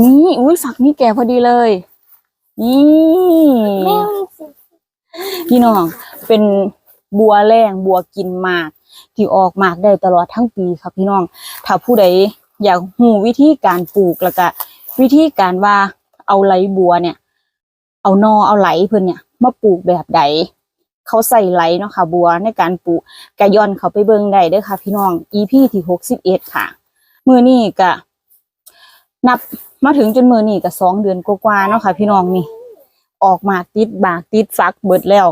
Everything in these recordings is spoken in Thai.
นี่อุ้ยฝักนี่แก่พอดีเลย นี่แม่มีสีพี่น้องเป็นบัวแรงบัวกินหมากที่ออกหมากได้ตลอดทั้งปีครับพี่น้อง ถ้าผู้ใดอยากหูวิธีการปลูกแล้วก็วิธีการว่าเอาไหลบัวเนี่ย เอานอเอาไหลเพิ่นเนี่ยมาปลูกแบบใดเขาใส่ไหลเนาะค่ะบัวในการปลูกกะย่อนเขาไปเบิ่งได้เด้อค่ะ พี่น้อง EP ที่หกสิบเอ็ดค่ะ มือนี้ก็นับ มาถึงจนมือนี้ก็สองเดือนกว่าๆเนาะค่ะ พี่น้องนี่ ออกมาติดบากติดฟักเบิดแล้ว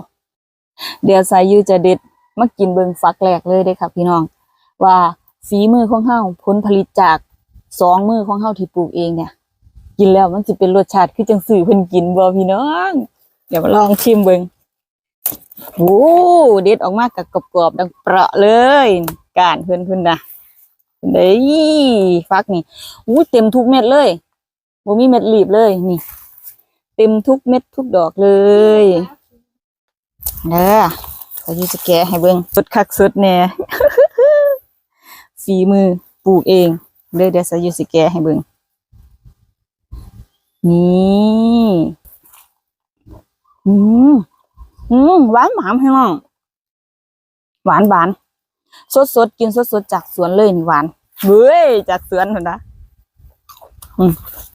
เดี๋ยวสายยูจะเด็ดมากินเบิงฟักแรกเลยเด้ค่ะ พี่น้อง ว่าฝีมือของเฮาผลผลิตจากสองมือของเฮาที่ปลูกเองเนี่ย กินแล้วมันจะเป็นรสชาติคือจังสื่อเพิ่นกินบ่พี่น้อง เดี๋ยวมาลองชิมเบิงโอ้เด็ดออกมากับกรอบๆดังเปราะเลยก้านเพิ่นเพิ่นนะเด้ยฟักนี่อู้เต็มทุกเม็ดเลย บ่มีเม็ดหลีบเลยนี่ เต็มทุกเม็ดทุกดอกเลยเด้อขอที่จะแกะให้เบิ่งสุดคักสุดแน่ฝีมือปลูกเองเด้อเดี๋ยวสายุสิแกะให้เบิ่งนี่อืมอืมหวานหวานพี่น้องหวานหวานสดสดๆกินสดสดๆจากสวนเลยนี่หวานเว้ยจากสวนเหรอนะอืม